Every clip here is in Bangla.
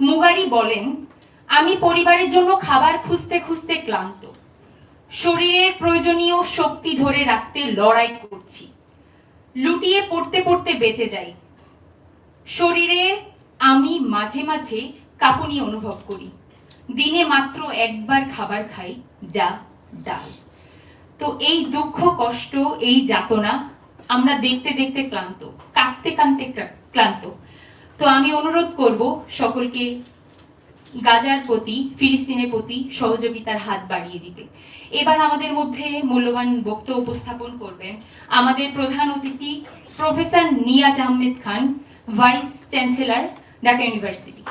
মুগারি বলেন, আমি পরিবারের জন্য খাবার খুঁজতে খুঁজতে ক্লান্ত। শরীরের প্রয়োজনীয় শক্তি ধরে রাখতে লড়াই করছি। লুটিয়ে পড়তে পড়তে বেঁচে যাই। শরীরের আমি মাঝে মাঝে কাঁপুনি অনুভব করি। দিনে মাত্র একবার খাবার খাই, যা ডাল। তো এই দুঃখ, কষ্ট, এই যাতনা আমরা দেখতে দেখতে ক্লান্ত, কাঁদতে কাঁদতে ক্লান্ত। তো আমি অনুরোধ করব সকলকে গাজার প্রতি, ফিলিস্তিনের প্রতি সহযোগিতার হাত বাড়িয়ে দিতে। এবার আমাদের মধ্যে মূল্যবান বক্তব্য উপস্থাপন করবেন আমাদের প্রধান অতিথি professor Niaz Ahmed Khan, vice chancellor Dhaka university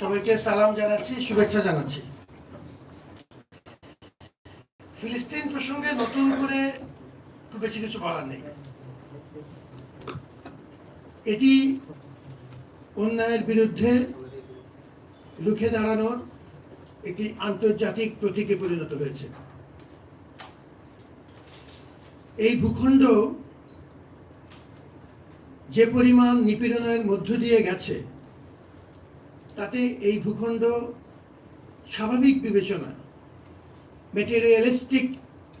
সবাইকে সালাম জানাচ্ছি, শুভেচ্ছা জানাচ্ছি। ফিলিস্তিন প্রসঙ্গে নতুন করে খুব বেশি কিছু বলার নেই। এটি অন্যায়ের বিরুদ্ধে রুখে দাঁড়ানোর একটি আন্তর্জাতিক প্রতীকে পরিণত হয়েছে। এই ভূখণ্ড যে পরিমাণ নিপীড়নের মধ্য দিয়ে গেছে তাতে এই ভূখণ্ড স্বাভাবিক বিবেচনা মেটেরিয়ালিস্টিক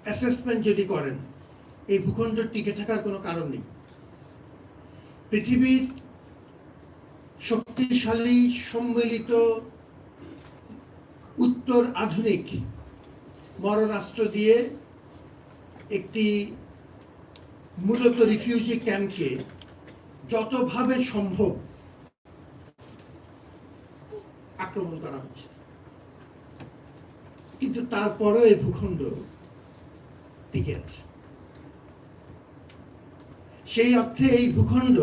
অ্যাসেসমেন্ট যদি করেন, এই ভূখণ্ড টিকে থাকার কোনো কারণ নেই। পৃথিবীর শক্তিশালী সম্মিলিত উত্তর আধুনিক মরণাস্ত্র দিয়ে একটি মূলত রিফিউজি ক্যাম্পকে যতভাবে সম্ভব আক্রমণ করা হচ্ছে কিন্তু তারপরেও এই ভূখণ্ড টিকে আছে সেই অর্থে এই ভূখণ্ড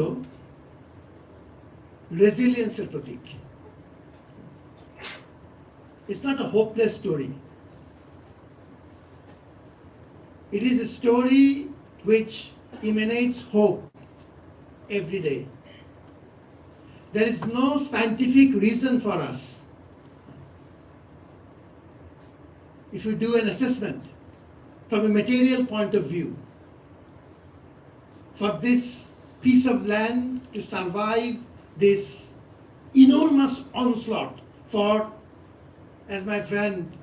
রেজিলিয়েন্সের প্রতীক It's not a hopeless story. It is a story which emanates hope every day. There is no scientific reason for us. If you do an assessment from a material point of view, for this piece of land to survive this enormous onslaught for, as my friend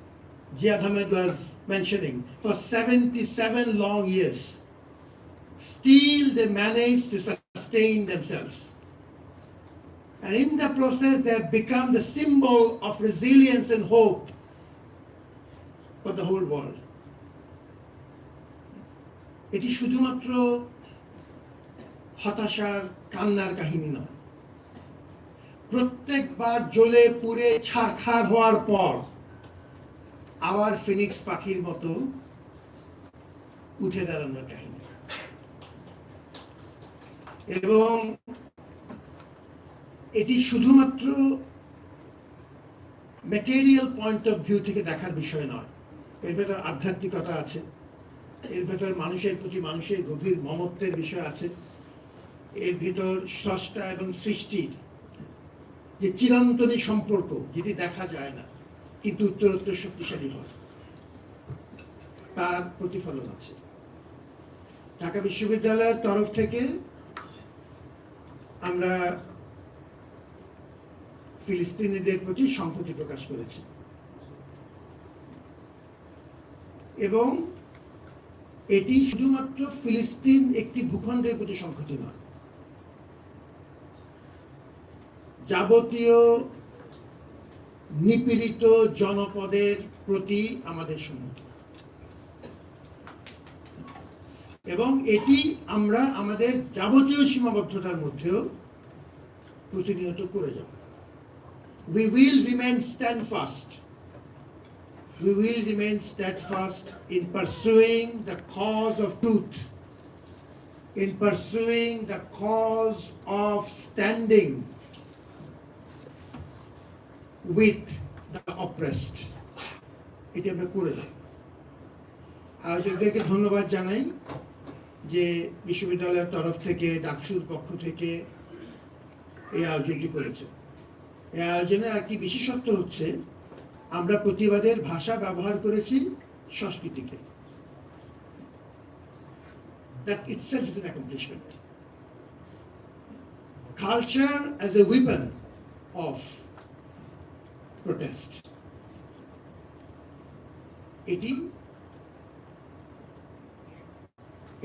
Jihad Ahmed was mentioning, for 77 long years, still they managed to sustain themselves. And in the process, they have become the symbol of resilience and hope for the whole world. এটি শুধুমাত্র হতাশার কান্নার কাহিনী নয় প্রত্যেকবার জ্বলে পুড়ে ছারখার হওয়ার পর আবার ফিনিক্স পাখির মতো উঠে দাঁড়ানোর কাহিনী এবং এটি শুধুমাত্র ম্যাটেরিয়াল পয়েন্ট অফ ভিউ থেকে দেখার বিষয় নয়। এর ভেতর আধ্যাত্মিকতা আছে, এর ভেতর মানুষের প্রতি মানুষের গভীর মমত্বের বিষয় আছে, এর ভিতর স্রষ্টা এবং সৃষ্টির যে চিরন্তনী সম্পর্ক যেটি দেখা যায় না, কিন্তু উত্তরোত্তর শক্তিশালী হয়। তার প্রতিফলন আছে। ঢাকা বিশ্ববিদ্যালয়ের তরফ থেকে আমরা ফিলিস্তিনিদের প্রতি সংহতি প্রকাশ করেছে। এবং এটি শুধুমাত্র ফিলিস্তিন একটি ভূখণ্ডের প্রতি সংহতি নয়। যাবতীয় নিপীড়িত জনপদের প্রতি আমাদের সংহতি। এবং এটি আমরা আমাদের যাবতীয় সীমাবদ্ধতার মধ্যেও প্রতিনিয়ত করে যাব। we will remain steadfast. We will remain steadfast in pursuing the cause of truth, in pursuing the cause of standing with the oppressed. এটি আমরা করে যাই আয়োজকদেরকে ধন্যবাদ জানাই যে বিশ্ববিদ্যালয়ের তরফ থেকে ডাকসুর পক্ষ থেকে এই আয়োজনটি করেছে আয়োজনের আর কি বিশেষত্ব হচ্ছে, আমরা প্রতিবাদের ভাষা ব্যবহার করেছি সংস্কৃতিকে That itself is an accomplishment. Culture as a weapon of protest. এটি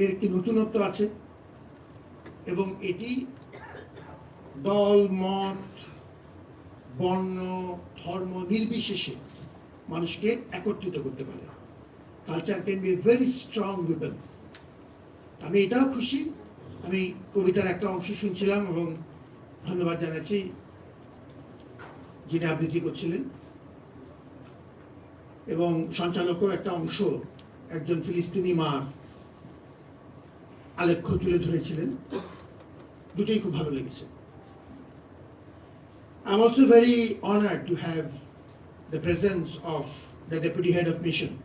এর একটি নতুনত্ব আছে এবং এটি দল, মত বর্ণ, ধর্ম নির্বিশেষে মানুষকে একত্রিত করতে পারে। Culture can be very strong weapon আমি এটাও খুশি। আমি কবিতার একটা অংশ শুনছিলাম এবং ধন্যবাদ জানাচ্ছি যিনি আবৃত্তি করছিলেন। এবং সঞ্চালকও একটা অংশ, একজন ফিলিস্তিনি মার আলেখ্য তুলে ধরেছিলেন। দুটোই খুব ভালো লেগেছে। I'm also very honored to have the presence of the Deputy Head of Mission,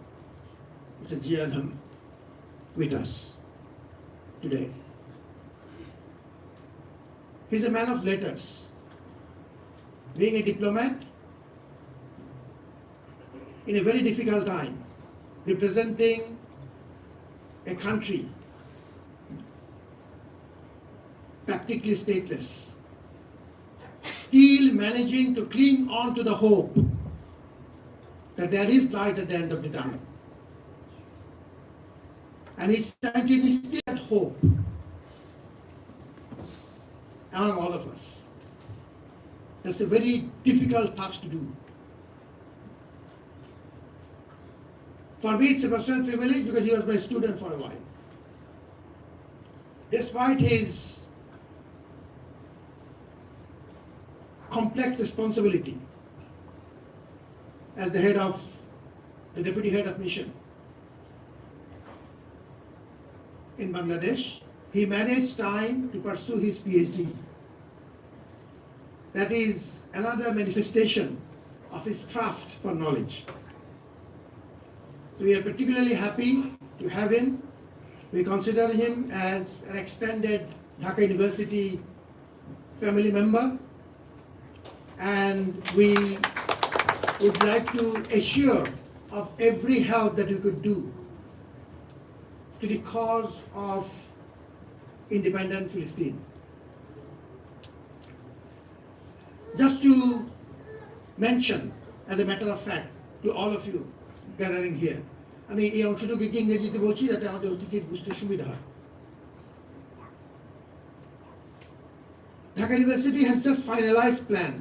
Mr. Jiyad Hamid, with us today. He's a man of letters. Being a diplomat in a very difficult time, representing a country practically stateless, still managing to cling on to the hope that there is light at the end of the tunnel. And to instill that hope among all of us. That's a very difficult task to do. For me, it's a personal privilege because he was my student for a while. Despite his complex responsibility as the head of the deputy head of mission in Bangladesh, he managed time to pursue his PhD. That is another manifestation of his trust for knowledge. We are particularly happy to have him. We consider him as an extended Dhaka University family member and we would like to assure of every help that we could do to the cause of independent Philistine. Just to mention, as a matter of fact, to all of you gathering here, আমি এই অংশটুকু একটু ইংরেজিতে বলছি যাতে আমাদের অতিথির বুঝতে সুবিধা হয় Dhaka University has just finalized plan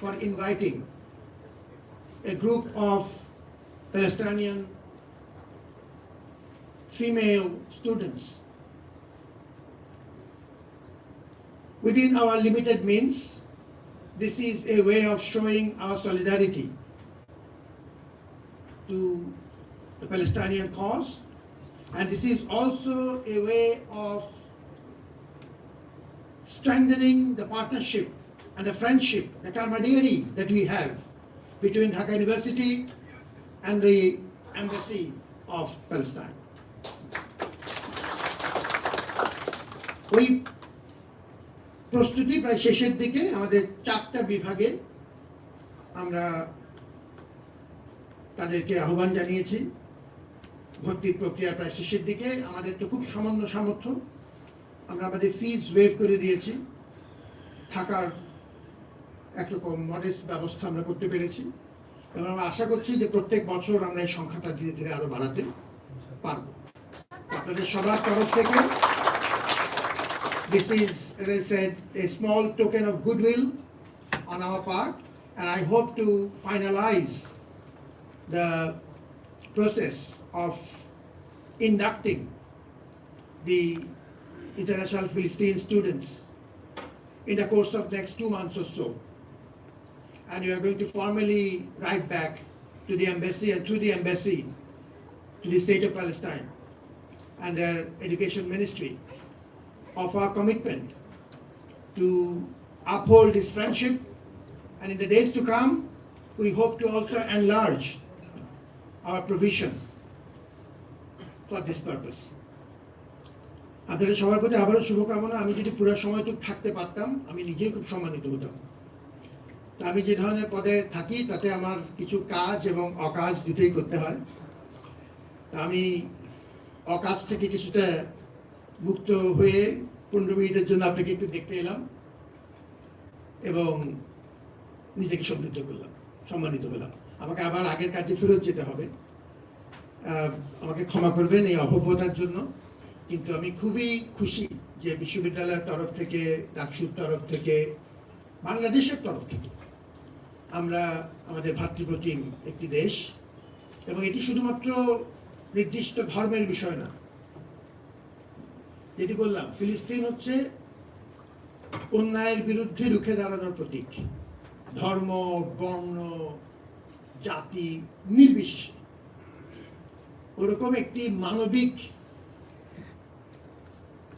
for inviting a group of Palestinian female students within our limited means. This is a way of showing our solidarity to the Palestinian cause, and this is also a way of strengthening the partnership and the friendship, the camaraderie that we have between Dhaka University and the Embassy of Palestine. ওই প্রস্তুতি প্রায় শেষের দিকে আমাদের চারটা বিভাগে আমরা তাদেরকে আহ্বান জানিয়েছি। ভর্তির প্রক্রিয়া প্রায় শেষের দিকে আমাদের তো খুব সামান্য সামর্থ্য। আমরা আমাদের ফিজ ওয়েভ করে দিয়েছি। থাকার একরকম মডেস ব্যবস্থা আমরা করতে পেরেছি। এবং আমরা আশা করছি যে প্রত্যেক বছর আমরা এই সংখ্যাটা ধীরে ধীরে আরও বাড়াতে পারব। আপনাদের সবার তরফ থেকে this is said a small token of goodwill on our part and I hope to finalise the process of inducting the international ফিলিস্তিন students in the course of next two months of so And we are going to formally write back to the embassy and through the embassy to the state of Palestine and their education ministry of our commitment to uphold this friendship and in the days to come we hope to also enlarge our provision for this purpose. আপনাদের সবার প্রতি আবারও শুভকামনা আমি যদি পুরো সময়টুক থাকতে পারতাম আমি নিজেই খুব সম্মানিত হতাম তা আমি যে ধরনের পদে থাকি, তাতে আমার কিছু কাজ এবং অকাজ দুটোই করতে হয়। তা আমি অকাজ থেকে কিছুটা মুক্ত হয়ে পনেরো মিনিটের জন্য আপনাকে একটু দেখতে এলাম এবং নিজেকে সমৃদ্ধ করলাম, সম্মানিত হলাম। আমাকে আবার আগের কাজে ফেরত যেতে হবে। আমাকে ক্ষমা করবেন এই অভব্যতার জন্য। কিন্তু আমি খুবই খুশি যে বিশ্ববিদ্যালয়ের তরফ থেকে, ডাকসুর তরফ থেকে, বাংলাদেশের তরফ থেকে আমরা আমাদের ভাতৃপ্রতিম একটি দেশ এবং এটি শুধুমাত্র নির্দিষ্ট ধর্মের বিষয় না। যেটি বললাম, ফিলিস্তিন হচ্ছে অন্যায়ের বিরুদ্ধে রুখে দাঁড়ানোর প্রতীক। ধর্ম, বর্ণ, জাতি নির্বিশেষে। ওরকম একটি মানবিক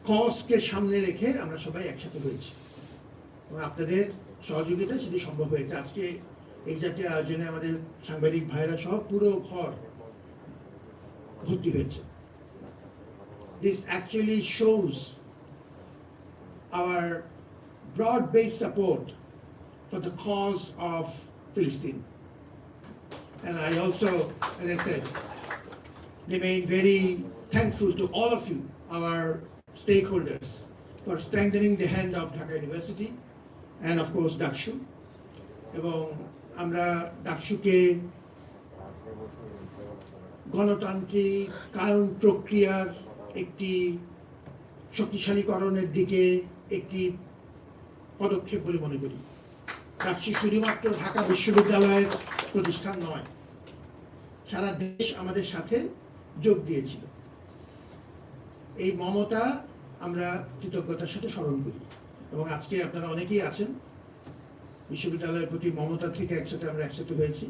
কজকে সামনে রেখে আমরা সবাই একসাথে হয়েছি। এবং আপনাদের সহযোগিতা সেটি সম্ভব হয়েছে আজকে এই জাতীয় আয়োজনে আমাদের সাংবাদিক ভাইরা সহ পুরো ঘর ভর্তি হয়েছে this actually shows our broad-based support for the cause of Philistine. And I also, as I said, remain very thankful to all of you, our stakeholders, for strengthening the hand of Dhaka University of course, Dakshu. এবং আমরা ডাকসুকে গণতান্ত্রিক কায়ন প্রক্রিয়ার একটি শক্তিশালীকরণের দিকে একটি পদক্ষেপ বলে মনে করি। ডাকসু শুধুমাত্র ঢাকা বিশ্ববিদ্যালয়ের প্রতিষ্ঠান নয়, সারা দেশ আমাদের সাথে যোগ দিয়েছিল। এই মমতা আমরা কৃতজ্ঞতার সাথে স্মরণ করি। এবং আজকে আপনারা অনেকেই আছেন। বিশ্ববিদ্যালয়ের প্রতি মমতা থেকে একসাথে আমরা একসাথে হয়েছি।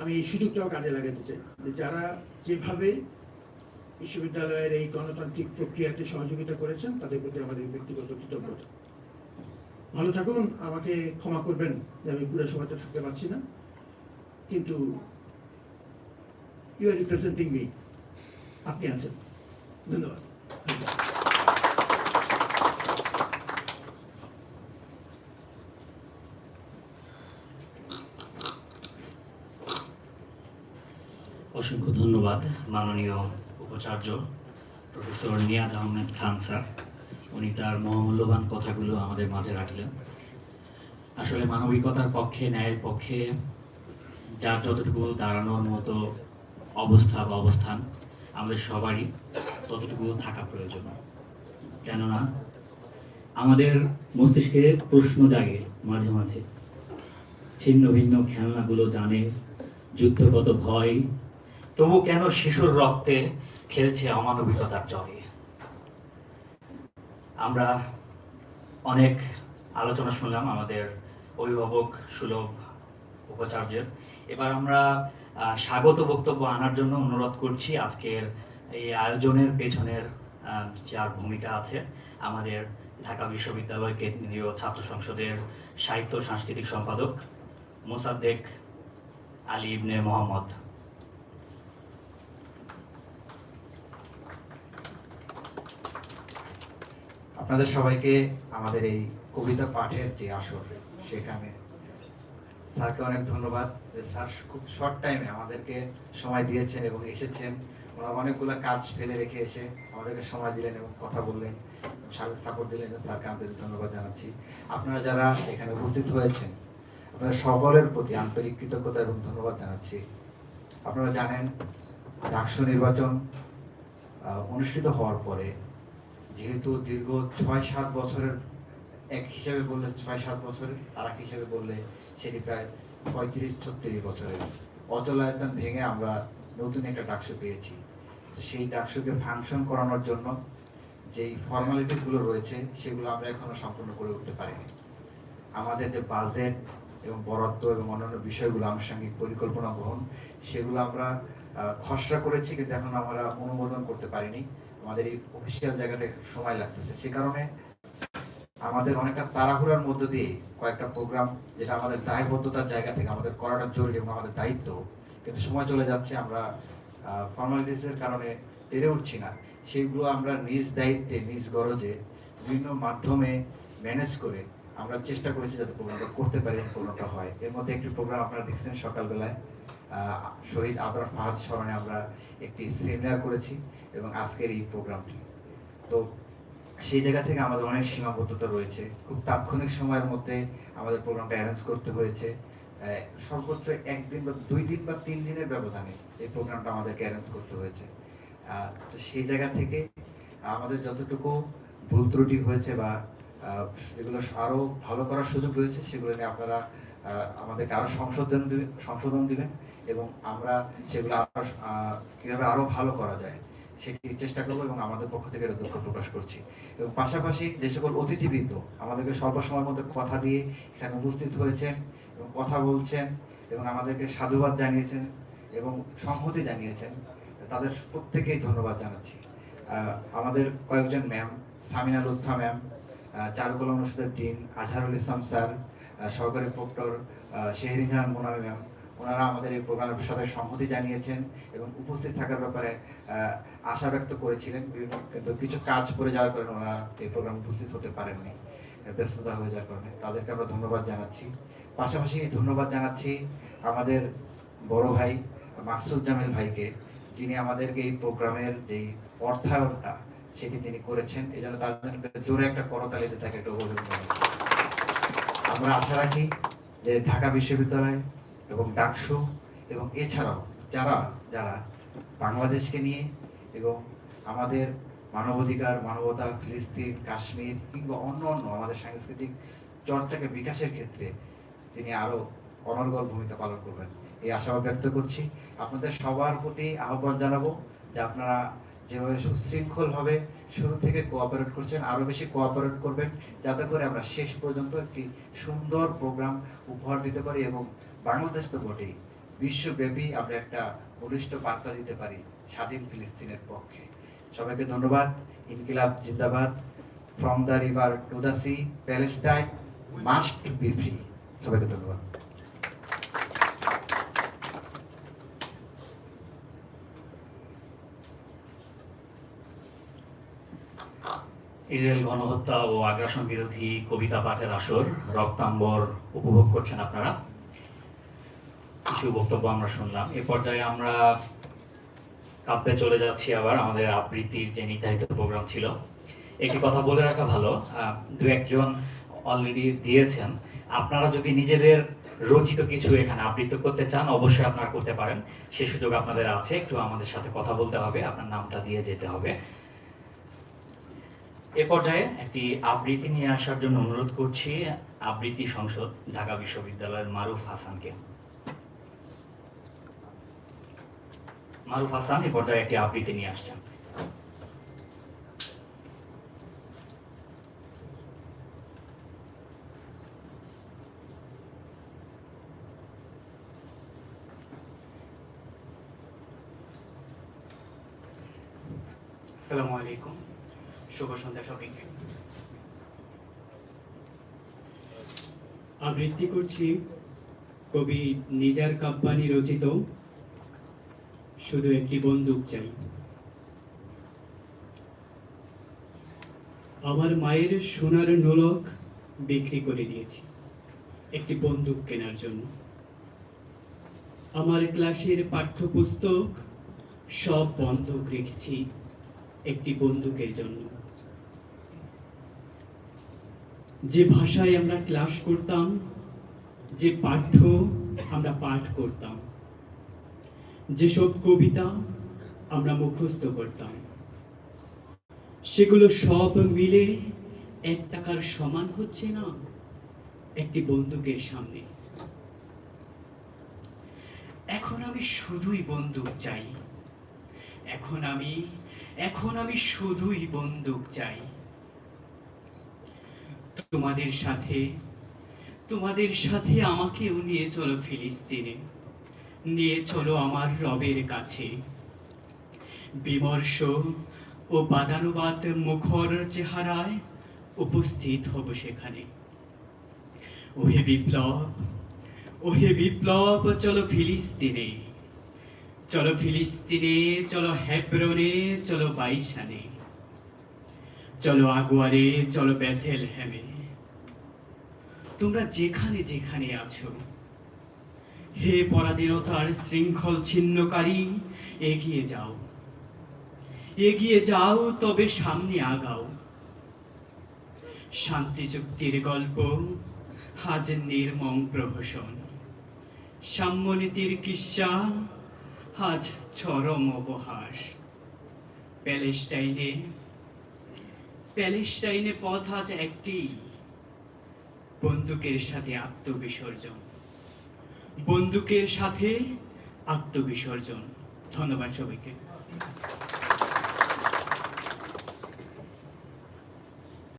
আমি এই সুযোগটাও কাজে লাগাতে চাই যে যারা যেভাবে বিশ্ববিদ্যালয়ের এই গণতান্ত্রিক প্রক্রিয়াতে সহযোগিতা করেছেন, তাদের প্রতি আমাদের ব্যক্তিগত কৃতজ্ঞতা। ভালো থাকুন, আমাকে ক্ষমা করবেন যে আমি পুরো সময়টা থাকতে পারছি না। কিন্তু ইউ আর রিপ্রেজেন্টিং মি আপনি আছেন। ধন্যবাদ। অসংখ্য ধন্যবাদ মাননীয় উপাচার্য প্রফেসর নিয়াজ আহমেদ খান স্যার। উনি তার মহামূল্যবান কথাগুলো আমাদের মাঝে রাখলেন। আসলে মানবিকতার পক্ষে, ন্যায়ের পক্ষে যার যতটুকু দাঁড়ানোর মতো অবস্থা বা অবস্থান আমাদের সবারই, ততটুকু থাকা প্রয়োজন। কেননা আমাদের মস্তিষ্কে প্রশ্ন জাগে মাঝে মাঝে। ছিন্ন ভিন্ন খেলনাগুলো জানে, যুদ্ধগত ভয় তবু কেন শিশুর রক্তে খেলছে অমানবিকতার জ্বরে আমরা অনেক আলোচনা শুনলাম আমাদের অভিভাবক সুলভ উপাচার্যের। এবার আমরা স্বাগত বক্তব্য আনার জন্য অনুরোধ করছি আজকের এই আয়োজনের পেছনের যার ভূমিকা আছে আমাদের ঢাকা বিশ্ববিদ্যালয় কেন্দ্রীয় ছাত্র সংসদের সাহিত্য সাংস্কৃতিক সম্পাদক মোসাদ্দেক আলী ইবনে মোহাম্মদ। আপনাদের সবাইকে আমাদের এই কবিতা পাঠের যে আসর, সেখানে স্যারকে অনেক ধন্যবাদ। স্যার খুব শর্ট টাইমে আমাদেরকে সময় দিয়েছেন এবং এসেছেন। ওনার অনেকগুলো কাজ ফেলে রেখে এসে আমাদেরকে সময় দিলেন এবং কথা বললেন সাপোর্ট দিলেন স্যারকে আমাদের ধন্যবাদ জানাচ্ছি। আপনারা যারা এখানে উপস্থিত হয়েছেন আপনাদের সকলের প্রতি আন্তরিক কৃতজ্ঞতা এবং ধন্যবাদ জানাচ্ছি। আপনারা জানেন, ডাকসু নির্বাচন অনুষ্ঠিত হওয়ার পরে যেহেতু দীর্ঘ ছয় সাত বছরের, এক হিসাবে বললে ছয় সাত বছরের আর এক হিসাবে বললে সেটি প্রায় পঁয়ত্রিশ ছত্রিশ বছরের। অচলায়তন ভেঙে আমরা নতুন একটা ডাকসু পেয়েছি। সেই ডাকসুকে ফাংশন করানোর জন্য যেই ফর্মালিটিসগুলো রয়েছে, সেগুলো আমরা এখনও সম্পূর্ণ করে উঠতে পারিনি। আমাদের যে বাজেট এবং বরাদ্দ এবং অন্যান্য বিষয়গুলো আনুষঙ্গিক পরিকল্পনা গ্রহণ, সেগুলো আমরা খসড়া করেছি কিন্তু এখন আমরা অনুমোদন করতে পারিনি। আমাদের এই অফিসিয়াল জায়গাটা সময় লাগতেছে। সে কারণে আমাদের অনেকটা তাড়াহুড়ার মধ্য দিয়ে কয়েকটা প্রোগ্রাম যেটা আমাদের দায়বদ্ধতার জায়গা থেকে আমাদের করাটা জরুরি এবং আমাদের দায়িত্ব, কিন্তু সময় চলে যাচ্ছে, আমরা ফর্মালিটিসের কারণে পেরে উঠছি না। সেইগুলো আমরা নিজ দায়িত্বে, নিজ গরজে বিভিন্ন মাধ্যমে ম্যানেজ করে আমরা চেষ্টা করেছি যাতে প্রোগ্রামটা করতে পারি প্রোগ্রামটা হয়। এর মধ্যে একটি প্রোগ্রাম আপনারা দেখছেন সকালবেলায়। শহীদ আবরার ফাহাদ স্মরণে আমরা একটি সেমিনার করেছি এবং আজকের এই প্রোগ্রামটি। তো সেই জায়গা থেকে আমাদের অনেক সীমাবদ্ধতা রয়েছে। খুব তাৎক্ষণিক সময়ের মধ্যে আমাদের প্রোগ্রামটা অ্যারেঞ্জ করতে হয়েছে। সর্বোচ্চ একদিন বা দুই দিন বা তিন দিনের ব্যবধানে এই প্রোগ্রামটা আমাদেরকে অ্যারেঞ্জ করতে হয়েছে। তো সেই জায়গা থেকে আমাদের যতটুকু ভুল ত্রুটি হয়েছে বা আহ, যেগুলো আরও ভালো করার সুযোগ রয়েছে সেগুলো নিয়ে আপনারা আমাদেরকে আরও সংশোধন সংশোধন দিবেন এবং আমরা সেগুলো আরও কীভাবে আরও ভালো করা যায় সেটি চেষ্টা করব এবং আমাদের পক্ষ থেকে এটা দুঃখ প্রকাশ করছি। এবং পাশাপাশি যে সকল অতিথিবৃন্দ আমাদেরকে স্বল্প সময়ের মধ্যে কথা দিয়ে এখানে উপস্থিত হয়েছেন এবং কথা বলছেন এবং আমাদেরকে সাধুবাদ জানিয়েছেন এবং সংহতি জানিয়েছেন, তাদের প্রত্যেকেই ধন্যবাদ জানাচ্ছি। আমাদের কয়েকজন ম্যাম সামিনা লুৎফা ম্যাম চারুকলা অনুষদের ডিন আজহারুল ইসলাম স্যার সহকারী প্রক্টর শেহরিন জাহান মোনামি ম্যাম ওনারা আমাদের এই প্রোগ্রামের সাথে সংহতি জানিয়েছেন এবং উপস্থিত থাকার ব্যাপারে আশা ব্যক্ত করেছিলেন। বিভিন্ন কিন্তু কিছু কাজ করে যাওয়ার কারণে ওনারা এই প্রোগ্রামে উপস্থিত হতে পারেননি ব্যস্ততা হয়ে যাওয়ার কারণে। তাদেরকে আমরা ধন্যবাদ জানাচ্ছি। পাশাপাশি ধন্যবাদ জানাচ্ছি আমাদের বড় ভাই মাকসুদ জামিল ভাইকে, যিনি আমাদেরকে এই প্রোগ্রামের যেই অর্থায়নটা সেটি তিনি করেছেন। এই জন্য তার জন্য জোরে একটা করতালিতে তাকে একটা অভিনন্দন। আমরা আশা রাখি যে ঢাকা বিশ্ববিদ্যালয় এবং ডাকসু এবং এছাড়াও যারা যারা বাংলাদেশকে নিয়ে এবং আমাদের মানবাধিকার, মানবতা, ফিলিস্তিন, কাশ্মীর কিংবা অন্য অন্য আমাদের সাংস্কৃতিক চর্চাকে বিকাশের ক্ষেত্রে তিনি আরও অনর্গল ভূমিকা পালন করবেন। এই আশাবাদ ব্যক্ত করছি। আপনাদের সবার প্রতি আহ্বান জানাব যে আপনারা যেভাবে সুশৃঙ্খলভাবে শুরু থেকে কোঅপারেট করছেন, আরও বেশি কোঅপারেট করবেন, যাতে করে আমরা শেষ পর্যন্ত একটি সুন্দর প্রোগ্রাম উপহার দিতে পারি এবং বাংলাদেশ তো বটেই। বিশ্বব্যাপী আমরা একটা বলিষ্ঠ বার্তা দিতে পারি স্বাধীন ফিলিস্তিনের পক্ষে। সবাইকে ধন্যবাদ। ইনকিলাব জিন্দাবাদ। From the river to the sea Palestine must be free সবাইকে ধন্যবাদ। ইসরায়েল গণহত্যা ও আগ্রাসন বিরোধী কবিতা পাঠের আসর রক্তাম্বর উপভোগ করছেন আপনারা। কিছু বক্তব্য আমরা শুনলাম। এ পর্যায়ে আমরা কাব্যে চলে যাচ্ছি আবার, আমাদের আবৃত্তির যে নির্ধারিত প্রোগ্রাম ছিল। একটি কথা বলে রাখা ভালো দু একজন অলরেডি দিয়েছেন। আপনারা যদি নিজেদের রচিত কিছু এখানে আবৃত্তি করতে চান, অবশ্যই আপনারা করতে পারেন। সে সুযোগ আপনাদের আছে, একটু আমাদের সাথে কথা বলতে হবে, আপনার নামটা দিয়ে যেতে হবে। এ পর্যায়ে একটি আবৃত্তি নিয়ে আসার জন্য অনুরোধ করছি আবৃত্তি সংসদ, ঢাকা বিশ্ববিদ্যালয়ের মারুফ হাসানকে। মারুফ হাসান এ পর্যায়ে একটি আবৃত্তি নিয়ে আসছেন। শুভ সন্ধ্যা সবাইকে। আবৃত্তি করছি কবি নিজার কাব্বানি রচিত শুধু একটি বন্দুক চাই। আমার মায়ের সোনার নোলক বিক্রি করে দিয়েছি একটি বন্দুক কেনার জন্য। আমার ক্লাসের পাঠ্যপুস্তক সব বন্ধক রেখেছি একটি বন্দুকের জন্য। যে ভাষায় আমরা ক্লাস করতাম, যে পাঠ্য আমরা পাঠ করতাম, যেসব কবিতা আমরা মুখস্থ করতাম, সেগুলো সব মিলে এক টাকার সমান হচ্ছে না, একটি বন্দুকের সামনে। এখন আমি শুধুই বন্দুক চাই। এখন আমি এখন আমি শুধুই বন্দুক চাই। তোমাদের সাথে। তোমাদের সাথে আমাকেও নিয়ে চলো ফিলিস্তিনে। নিয়ে চলো আমার রবের কাছে। বিমর্ষ ও বাদানুবাদ মুখর চেহারায় উপস্থিত হব সেখানে। ওহে বিপ্লব ওহে বিপ্লব, চলো ফিলিস্তিনে। চলো ফিলিস্তিনে, চলো হেব্রনে, চলো বাইশানে চলো আগুয়ারে, চলো বেথেল হেমে তোমরা যেখানে যেখানে আছো। হে পরাধীনতার শৃঙ্খল ছিন্নকারী, এগিয়ে যাও। এগিয়ে যাও, তবে সামনে আগাও। শান্তি চুক্তির গল্প, আজ নির্মম প্রহসন। সাম্যনীতির কিসা, আজ চরম অবহাস প্যালেস্টাইনে প্যালেস্টাইনে পথ আজ একটি। বন্দুকের সাথে আত্মবিসর্জন। বন্দুকের সাথে আত্মবিসর্জন। ধন্যবাদ সবাইকে।